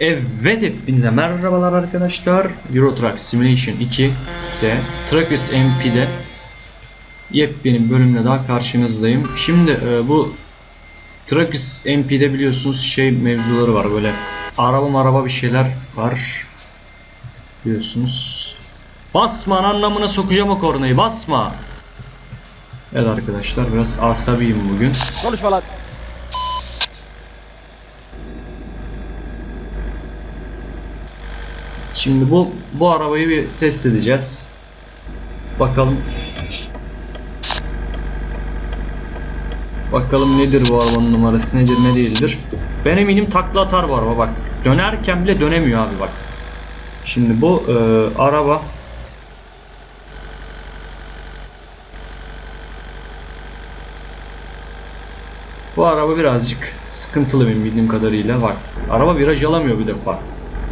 Evet hepinize merhabalar arkadaşlar. Euro Truck Simulation 2'de Truckers MP'de yepyeni bölümle daha karşınızdayım. Şimdi e, bu Truckers MP'de biliyorsunuz şey mevzuları var böyle araba araba bir şeyler var. Biliyorsunuz. Basma anlamına sokacağım o kornayı basma. Evet arkadaşlar biraz asabiyim bugün. Konuşma lan. Şimdi bu bu arabayı bir test edeceğiz. Bakalım. Bakalım nedir bu arabanın numarası nedir ne değildir. Ben eminim takla atar bu araba bak. Dönerken bile dönemiyor abi bak. Şimdi bu e, araba Bu araba birazcık sıkıntılı benim bildiğim kadarıyla bak. Araba viraj alamıyor bir defa.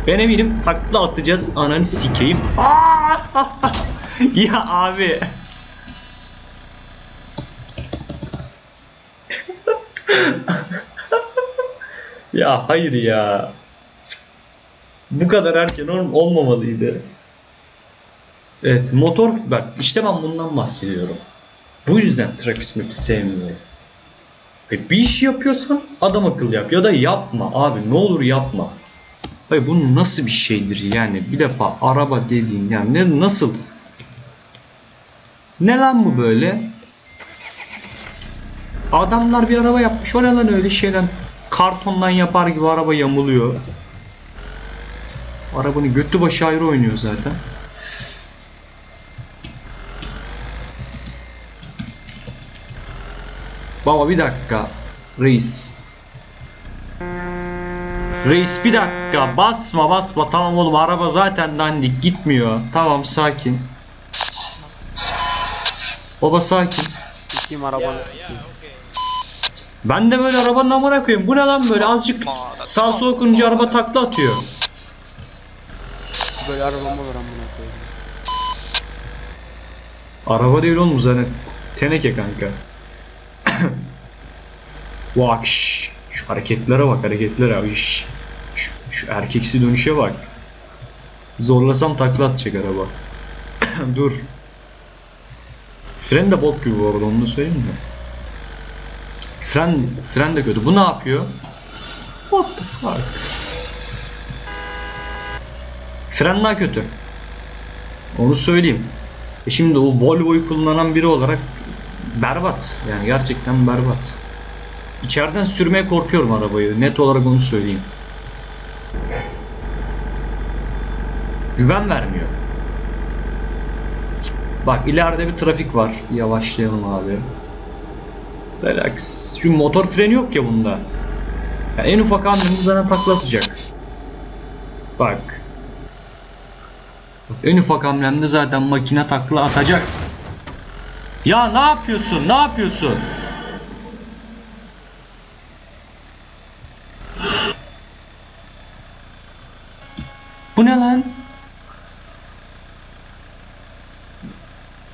Ben eminim takla atacağız ananı sikeyim. Ya abi. ya hayır ya. Bu kadar erken ol- olmamalıydı. Evet motor bak işte ben bundan bahsediyorum. Bu yüzden Track Map'i sevmiyorum. E, bir iş yapıyorsan adam akıllı yap ya da yapma abi ne olur yapma. Hayır bu nasıl bir şeydir yani? Bir defa araba dediğin yani ne nasıl? Ne lan bu böyle? Adamlar bir araba yapmış. O ne lan öyle şeyden kartondan yapar gibi araba yamuluyor. Arabanın götü başı ayrı oynuyor zaten. Baba bir dakika. Reis Reis bir dakika. Basma basma. Tamam oğlum araba zaten dandik. Gitmiyor. Tamam sakin. Baba sakin. Sikeyim arabanı. Ben de böyle arabanın amına koyayım. Bu ne lan böyle? Azıcık sağ sola okununca araba takla atıyor. Böyle arabam olur amına koyayım. Araba değil oğlum zaten teneke kanka. Bak şş, şu hareketlere bak hareketlere abi şş. Şu, şu erkeksi dönüşe bak Zorlasam takla atacak araba Dur Fren de bok gibi bu arada onu da söyleyeyim mi? Fren, fren de kötü. Bu ne yapıyor? What the fuck? Fren daha kötü. Onu söyleyeyim. E şimdi o Volvo'yu kullanan biri olarak berbat. Yani gerçekten berbat. İçeriden sürmeye korkuyorum arabayı. Net olarak onu söyleyeyim. Güven vermiyor. Bak ileride bir trafik var. Yavaşlayalım abi. Relax. Şu motor freni yok ya bunda. Yani en ufak hamleni zaten takla atacak. Bak. En ufak hamlemde zaten makine takla atacak. Ya ne yapıyorsun? Ne yapıyorsun? Bu ne lan?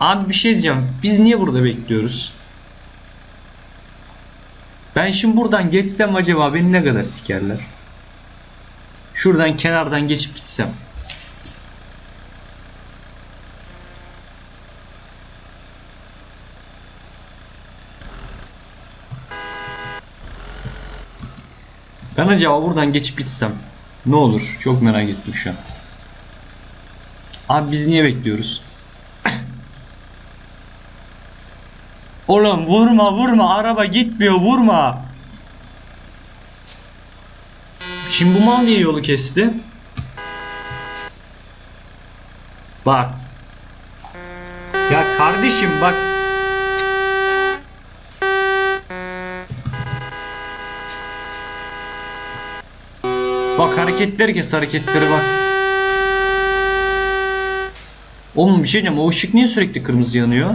Abi bir şey diyeceğim. Biz niye burada bekliyoruz? Ben şimdi buradan geçsem acaba beni ne kadar sikerler? Şuradan kenardan geçip gitsem. Ben acaba buradan geçip gitsem ne olur? Çok merak ettim şu an. Abi biz niye bekliyoruz? Oğlum vurma vurma araba gitmiyor vurma. Şimdi bu mal niye yolu kesti? Bak. Ya kardeşim bak. Bak hareketleri kes hareketleri bak. Oğlum bir şey diyeceğim o ışık niye sürekli kırmızı yanıyor?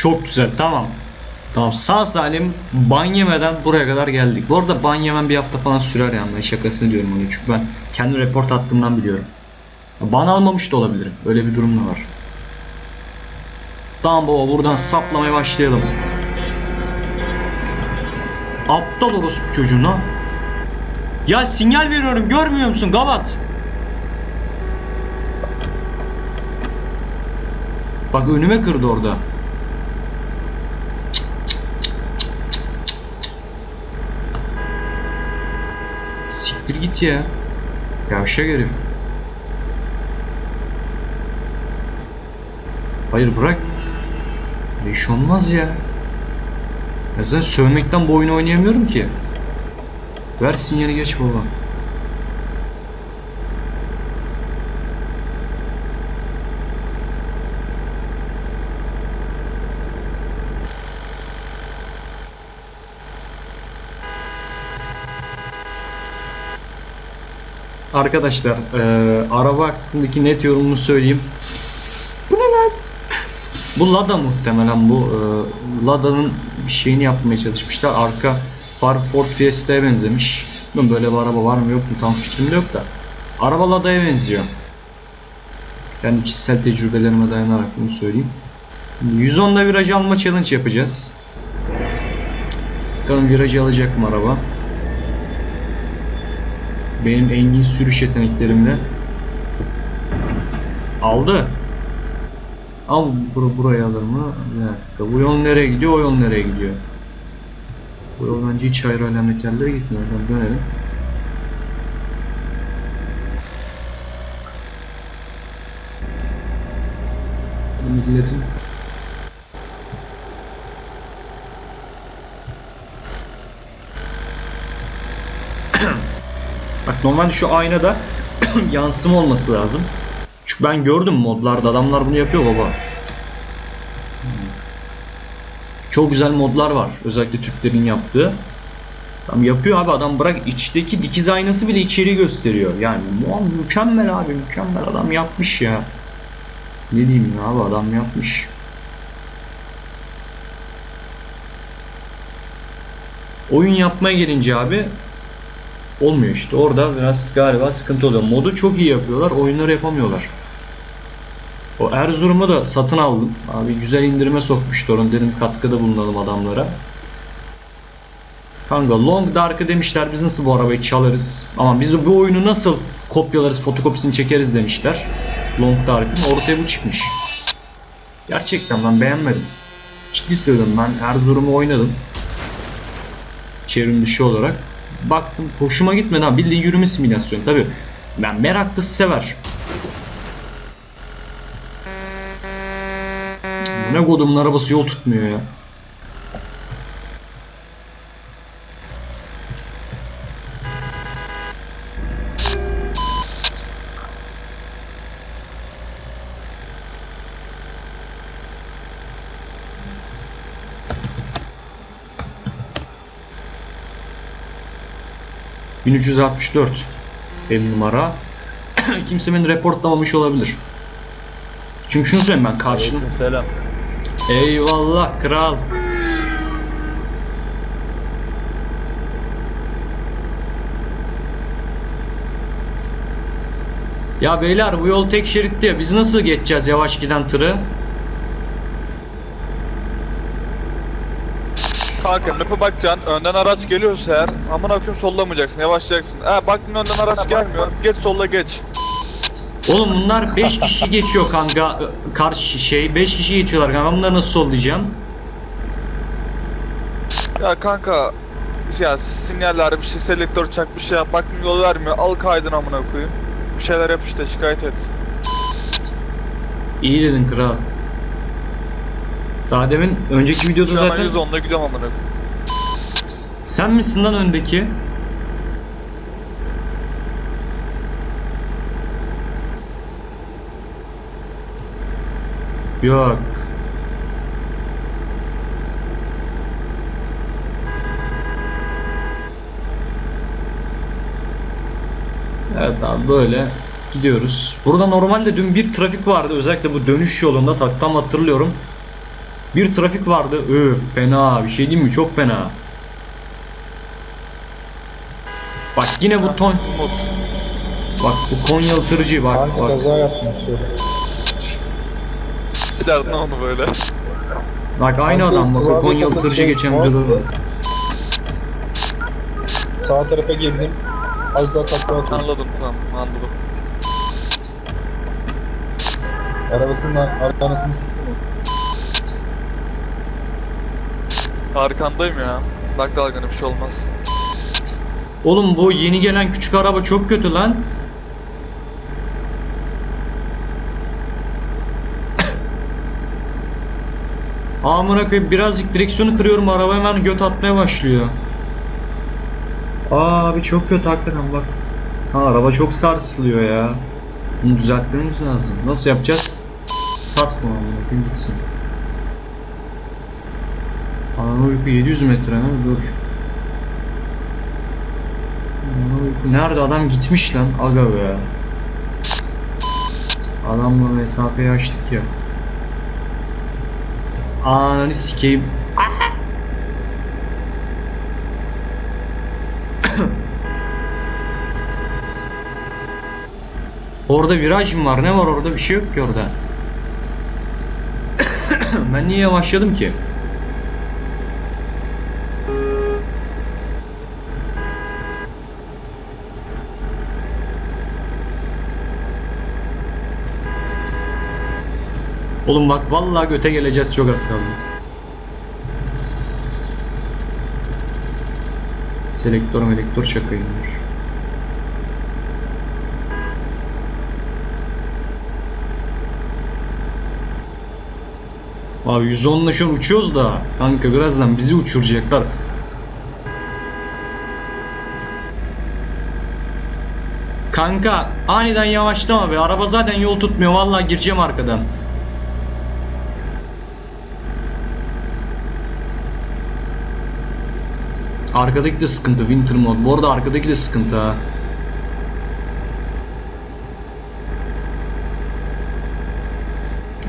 Çok güzel tamam. Tamam sağ salim ban yemeden buraya kadar geldik. Bu arada ban bir hafta falan sürer yani ben şakasını diyorum onu çünkü ben kendi report attığımdan biliyorum. Ban almamış da olabilirim. Öyle bir durum da var. Tamam baba buradan saplamaya başlayalım. Aptal orospu çocuğuna. Ya sinyal veriyorum görmüyor musun Gavat? Bak önüme kırdı orada. Siktir git ya. Yavşak herif. Hayır bırak. Bir iş olmaz ya. Ya zaten sövmekten bu oyunu oynayamıyorum ki. Ver sinyali geç baba. Arkadaşlar eee, araba hakkındaki net yorumumu söyleyeyim. Bu ne lan? Bu Lada muhtemelen bu eee, Lada'nın bir şeyini yapmaya çalışmışlar. Arka far Ford Fiesta'ya benzemiş. Böyle bir araba var mı yok mu tam fikrim de yok da. Araba Lada'ya benziyor. Yani kişisel tecrübelerime dayanarak bunu söyleyeyim. 110'da viraj alma challenge yapacağız. Bakalım virajı alacak mı araba? Benim engin sürüş yeteneklerimle. Aldı. Al bur buraya alır mı? Bir. Bu yol nereye gidiyor? O yol nereye gidiyor? Bu yol bence hiç ayrı alamet yerlere gitmiyor. Oradan dönelim. Milletin Bak normalde şu aynada yansıma olması lazım. Çünkü ben gördüm modlarda adamlar bunu yapıyor baba. Çok güzel modlar var. Özellikle Türklerin yaptığı. Tam yapıyor abi adam bırak içteki dikiz aynası bile içeri gösteriyor. Yani mükemmel abi mükemmel adam yapmış ya. Ne diyeyim ya abi adam yapmış. Oyun yapmaya gelince abi olmuyor işte. Orada biraz galiba sıkıntı oluyor. Modu çok iyi yapıyorlar. Oyunları yapamıyorlar. O Erzurum'u da satın aldım. Abi güzel indirime sokmuştu onu. Dedim katkıda bulunalım adamlara. Kanka Long Dark'ı demişler biz nasıl bu arabayı çalarız. Ama biz bu oyunu nasıl kopyalarız fotokopisini çekeriz demişler. Long Dark'ın ortaya bu çıkmış. Gerçekten ben beğenmedim. Ciddi söylüyorum ben Erzurum'u oynadım. Çevrim dışı olarak baktım hoşuma gitmedi ha bildiğin yürüme simülasyonu tabi ben meraklısı sever. Bu ne kodumun arabası yol tutmuyor ya ...1364... ...ev numara... ...kimse beni reportlamamış olabilir... ...çünkü şunu söyleyeyim ben karşının... Selam. Eyvallah kral. Ya beyler bu yol tek şeritti ya biz nasıl geçeceğiz yavaş giden tırı? Kanka map'e bakacaksın. Önden araç geliyorsa eğer amına koyayım sollamayacaksın. Yavaşlayacaksın. Ha baktın önden araç gelmiyor. Geç solla geç. Oğlum bunlar 5 kişi geçiyor kanka karşı şey 5 kişi geçiyorlar kanka ben bunları nasıl sollayacağım? Ya kanka ya sinyaller bir şey selektör çak bir şey yap. Baktın yol vermiyor. Al kaydın amına koyayım. Bir şeyler yap işte şikayet et. İyi dedin kral. Daha demin önceki videoda Şu an zaten 110'da gidiyorum amına sen misin lan öndeki? Yok. Evet abi böyle gidiyoruz. Burada normalde dün bir trafik vardı özellikle bu dönüş yolunda tak tam hatırlıyorum. Bir trafik vardı. Öf fena bir şey değil mi? Çok fena. Bak yine bu ton bak bu Konyalı tırcı bak Kanka bak. kaza yapmış şöyle. Giderdin onu böyle. Bak aynı Kanka, adam bak o klavye Konyalı tırcı şey, geçen var. da. Sağ tarafa girdim. Az daha takla atıyor. Anladım tamam anladım. Arabasının ar- anasını siktim. Arkandayım ya. Bak dalgana bir şey olmaz. Oğlum bu yeni gelen küçük araba çok kötü lan. Amına koyayım birazcık direksiyonu kırıyorum araba hemen göt atmaya başlıyor. Aa abi çok kötü hakikaten bak. Ha araba çok sarsılıyor ya. Bunu düzeltmemiz lazım. Nasıl yapacağız? Satma amına gitsin. Ana uyku 700 metre mi? Dur. Ana uyku- Nerede adam gitmiş lan? Aga be. Adamla mesafeyi açtık ya. Ananı sikeyim. Orada viraj mı var? Ne var orada? Bir şey yok ki orada. ben niye yavaşladım ki? Oğlum bak vallahi göte geleceğiz çok az kaldı. Selektör melektör şakaymış. Abi 110'la şu an uçuyoruz da kanka birazdan bizi uçuracaklar. Kanka aniden yavaşlama be araba zaten yol tutmuyor vallahi gireceğim arkadan. Arkadaki de sıkıntı Winter mod. Bu arada arkadaki de sıkıntı ha.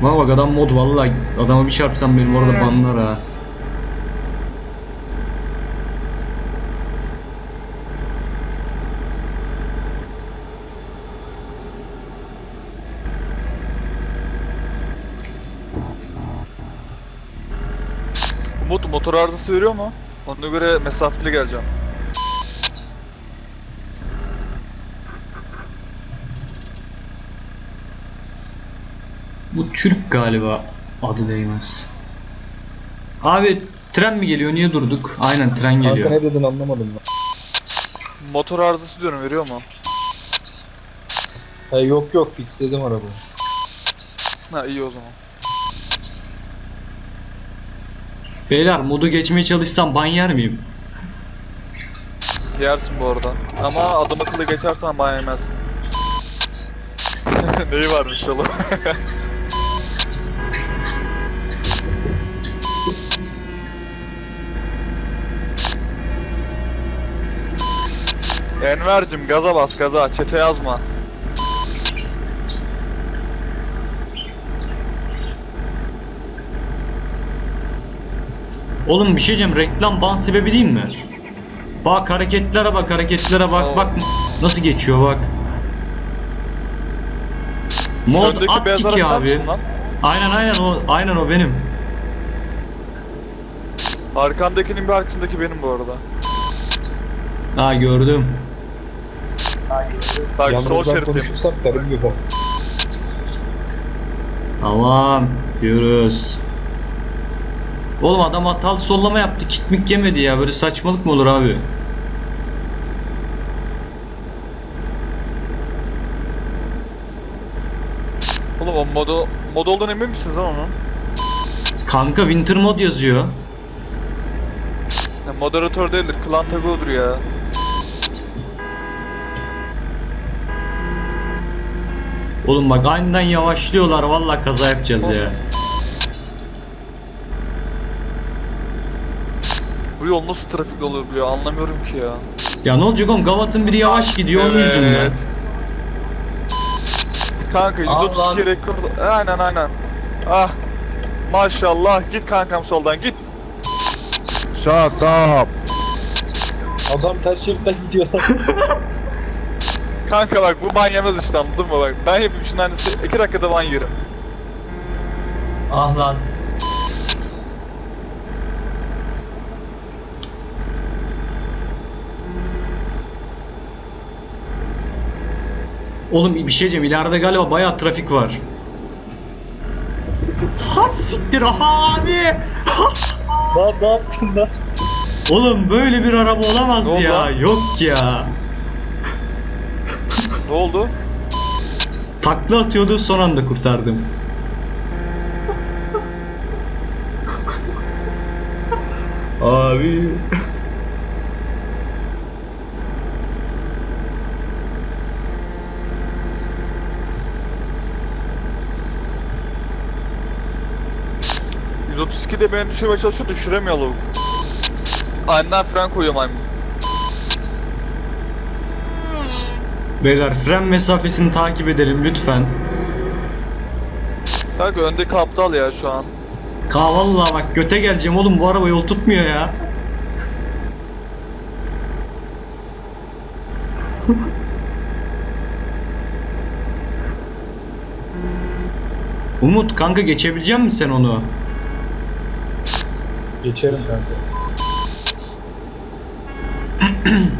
Bana bak adam mod vallahi adama bir çarpsam benim orada banlar ha. Umut motor arızası veriyor mu? Ona göre mesafeli geleceğim. Bu Türk galiba adı değmez. Abi tren mi geliyor? Niye durduk? Aynen tren Kanka geliyor. ne dedin anlamadım ben. Motor arızası diyorum veriyor mu? Ha, yok yok fixledim arabayı. Ha iyi o zaman. Beyler modu geçmeye çalışsam ban yer miyim? Yersin bu arada. Ama adım akıllı geçersen bana yemezsin. Neyi varmış oğlum? Enver'cim gaza bas gaza çete yazma. Oğlum bir şey diyeceğim reklam ban sebebi değil mi? Bak hareketlere bak hareketlere bak Oo. bak nasıl geçiyor bak. Mod Şöndeki at beyazlar kiki sen abi. lan? Aynen aynen o aynen o benim. Arkandakinin bir arkasındaki benim bu arada. Ha gördüm. Bak sol şeritim. konuşursak gibi. Tamam diyoruz. Oğlum adam hatalı sollama yaptı. Kitmik yemedi ya. Böyle saçmalık mı olur abi? Oğlum o modu, mod olduğunu emin misiniz lan onun? Kanka Winter mod yazıyor. Ya moderatör değildir, klan tagodur ya. Oğlum bak aniden yavaşlıyorlar. Vallahi kaza yapacağız ya. Yol nasıl trafik olabiliyor anlamıyorum ki ya. Ya ne olacak oğlum? Gavat'ın biri yavaş gidiyor onun yüzünden. Kanka 132 Allah. rekor... Aynen aynen. Ah Maşallah git kankam soldan git. Shut up. Adam ters şeritten gidiyor. Kanka bak bu ban yemez işte anladın mı bak. Ben yapayım şunun aynısı 2 dakikada ban yerim. Ah lan. Oğlum bir şey diyeceğim ileride galiba bayağı trafik var. Ha siktir aha abi. Lan ne yaptın lan? Oğlum böyle bir araba olamaz Ne oldu ya. lan? Yok ya. Ne oldu? Takla atıyordu son anda kurtardım. Abi. De beni düşürmeye çalışıyor düşüremiyor lavuk. Aynen fren koyuyor maymun. Beyler fren mesafesini takip edelim lütfen. Kanka öndeki aptal ya şu an. Ka vallahi bak göte geleceğim oğlum bu araba yol tutmuyor ya. Umut kanka geçebilecek misin sen onu? Geçerim kanka.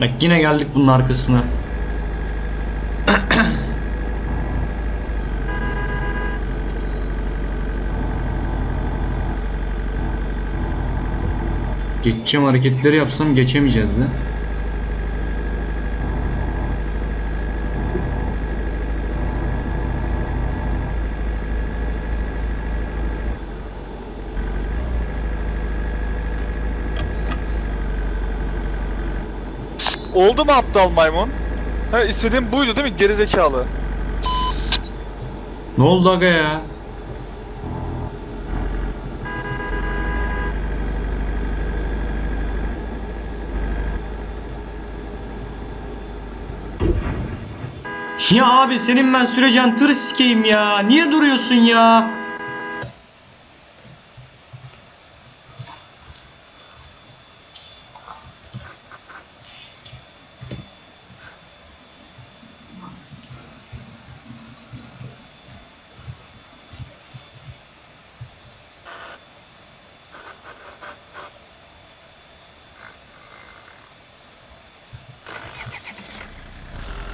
Bak yine geldik bunun arkasına. Geçeceğim hareketleri yapsam geçemeyeceğiz de. Oldu mu aptal maymun? Ha istediğim buydu değil mi gerizekalı? Ne oldu aga ya? Ya abi senin ben süreceksin tır sikeyim ya. Niye duruyorsun ya?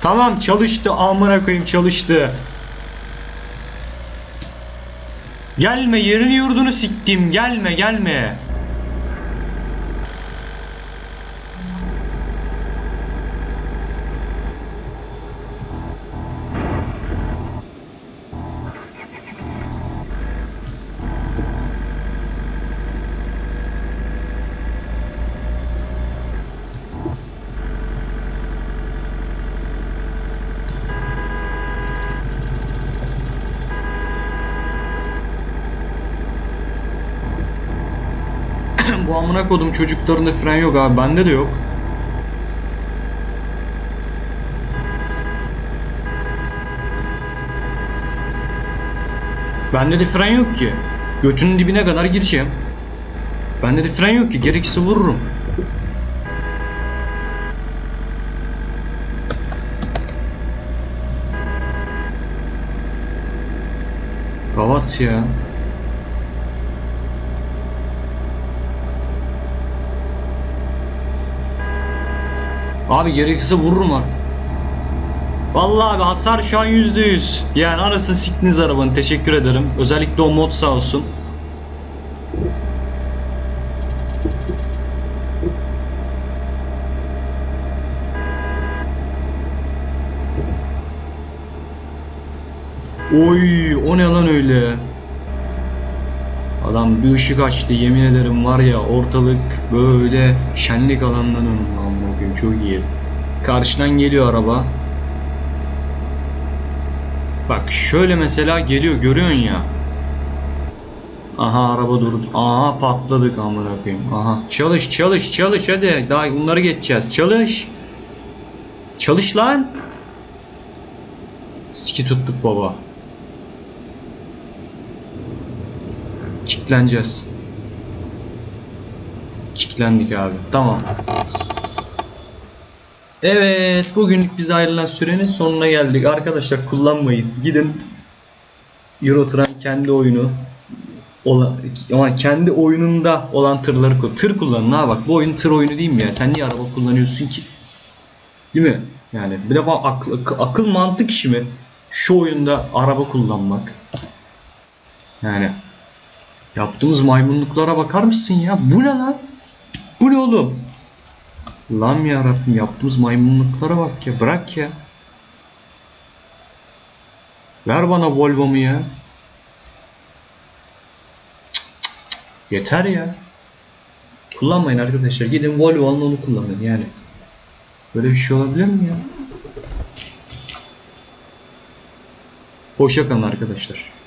Tamam çalıştı amına koyayım çalıştı. Gelme yerini yurdunu siktim gelme gelme. Bu amına kodum çocuklarında fren yok abi bende de yok. Bende de fren yok ki. Götünün dibine kadar gireceğim. Bende de fren yok ki gerekirse vururum. Gavat ya. Abi gerekirse vururum artık. Vallahi abi hasar şu an %100. Yani arasını siktiniz arabanın. Teşekkür ederim. Özellikle o mod sağ olsun. Oy, o ne lan öyle? Adam bir ışık açtı yemin ederim var ya ortalık böyle şenlik alanından önüm koyayım çok iyi. Karşıdan geliyor araba. Bak şöyle mesela geliyor görüyorsun ya. Aha araba durdu. Aha patladık amına koyayım. Aha çalış çalış çalış hadi. Daha bunları geçeceğiz. Çalış. Çalış lan. Siki tuttuk baba. Kickleneceğiz. Kicklendik abi. Tamam. Evet, bugünlük bize ayrılan sürenin sonuna geldik. Arkadaşlar kullanmayın. Gidin Eurotran kendi oyunu olan ama kendi oyununda olan tırları. Tır kullanın ha bak. Bu oyun tır oyunu değil mi ya? Sen niye araba kullanıyorsun ki? Değil mi? Yani bir defa akıl, akıl mantık işi mi? Şu oyunda araba kullanmak. Yani yaptığımız maymunluklara bakar mısın ya? Bu ne lan? Bu ne oğlum? Lan ya yaptığımız maymunluklara bak ya. Bırak ya. Ver bana Volvo'mu ya. Yeter ya. Kullanmayın arkadaşlar. Gidin Volvo alın onu kullanın yani. Böyle bir şey olabilir mi ya? Hoşça kalın arkadaşlar.